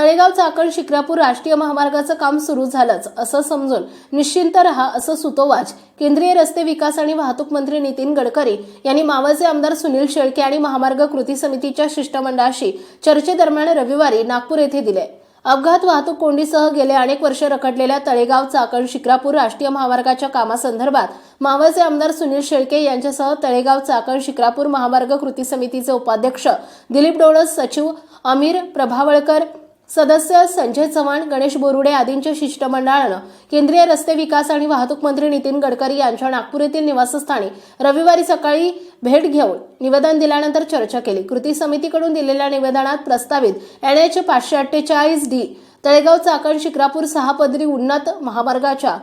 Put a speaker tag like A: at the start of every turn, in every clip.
A: तळेगाव चाकण शिक्रापूर राष्ट्रीय महामार्गाचं काम सुरू झालंच असं समजून निश्चिंत रहा असं सुतोवाच. केंद्रीय रस्ते विकास आणि वाहतूक मंत्री नितीन गडकरी यांनी मावळचे आमदार सुनील शेळके आणि महामार्ग कृती समितीच्या शिष्टमंडळाशी चर्चेदरम्यान रविवारी नागपूर येथे दिले. अपघात वाहतूक कोंडीसह गेले अनेक वर्ष रखडलेल्या तळेगाव चाकण शिक्रापूर राष्ट्रीय महामार्गाच्या कामासंदर्भात मावळचे आमदार सुनील शेळके यांच्यासह तळेगाव चाकण शिक्रापूर महामार्ग कृती समितीचे उपाध्यक्ष दिलीप डोळस सचिव अमीर प्रभावळकर सदस्य संजय चव्हाण गणेश बोरुडे आदींच्या शिष्टमंडळानं केंद्रीय रस्ते विकास आणि वाहतूक मंत्री नितीन गडकरी यांच्या नागपूर येथील निवासस्थानी रविवारी सकाळी भेट घेऊन निवेदन दिल्यानंतर चर्चा केली. कृती समितीकडून दिलेल्या निवेदनात प्रस्तावित एन एच पाचशे अठ्ठेचाळीस डी तळेगाव चाकण शिक्रापूर सहा पदरी उन्नत महामार्गाच्या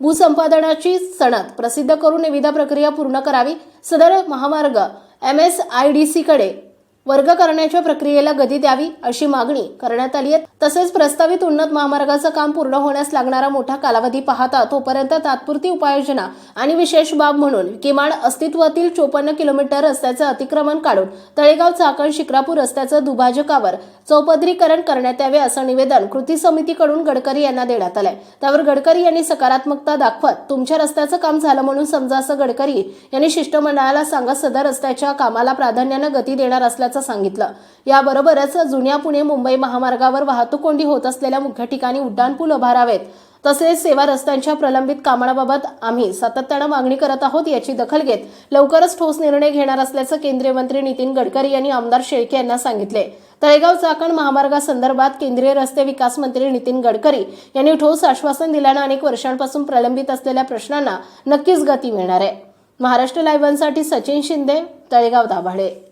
A: भूसंपादनाची सणत प्रसिद्ध करून निविदा प्रक्रिया पूर्ण करावी सदर महामार्ग एम एस आय डी सीकडे वर्ग करण्याच्या प्रक्रियेला गती द्यावी अशी मागणी करण्यात आली आहे. तसेच प्रस्तावित उन्नत महामार्गाचं काम पूर्ण होण्यास लागणारा मोठा कालावधी पाहता तोपर्यंत तात्पुरती उपाययोजना आणि विशेष बाब म्हणून किमान अस्तित्वातील चोपन्न किलोमीटर रस्त्याचं अतिक्रमण काढून तळेगाव चाकण शिक्रापूर रस्त्याचं दुभाजकावर चौपदरीकरण करण्यात यावे असं निवेदन कृती समितीकडून गडकरी यांना देण्यात आलंय. त्यावर गडकरी यांनी सकारात्मकता दाखवत तुमच्या रस्त्याचं काम झालं म्हणून समजा असं गडकरी यांनी शिष्टमंडळाला सांगत सदर रस्त्याच्या कामाला प्राधान्यानं गती देणार असल्याचं सांगितलं. याबरोबरच जुन्या पुणे मुंबई महामार्गावर वाहतूक कोंडी होत असलेल्या मुख्य ठिकाणी उड्डाणपूल उभारावेत तसेच सेवा रस्त्यांच्या प्रलंबित कामाबाबत आम्ही सातत्यानं मागणी करत आहोत याची दखल घेत लवकरच ठोस निर्णय घेणार असल्याचं केंद्रीय मंत्री नितीन गडकरी यांनी आमदार शेळके यांना सांगितले. तळेगाव चाकण महामार्गासंदर्भात केंद्रीय रस्ते विकास मंत्री नितीन गडकरी यांनी ठोस आश्वासन दिल्यानं अनेक वर्षांपासून प्रलंबित असलेल्या प्रश्नांना नक्कीच गती मिळणार आहे. महाराष्ट्र लाईव्हसाठी सचिन शिंदे तळेगाव दाभाडे.